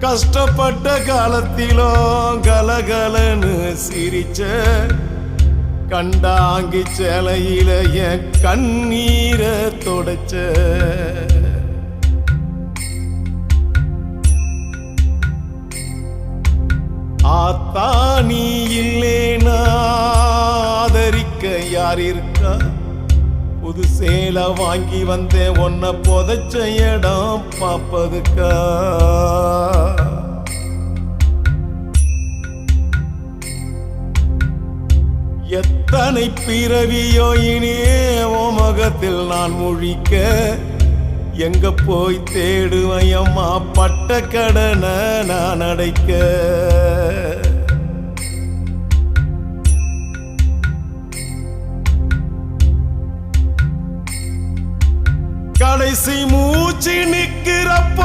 கஷ்டப்பட்ட காலத்திலும் கலகலன்னு சிரிச்ச கண்டாங்கி சேலையில என் கண்ணீரை தொடச்ச. ஆத்தா நீ இல்லேனா ஆதரிக்க யார் இருக்கா? புது சேலை வாங்கி வந்தேன் உன்னை புதைச்ச இடம் பார்ப்பதுக்கா? எத்தனை பிறவியோ இனியே முகத்தில் நான் முழிக்க. எங்க போய் தேடுவேன் அம்மா பட்ட கடனை நான் அடைக்க. கடைசி மூச்சு நிற்கிறப்ப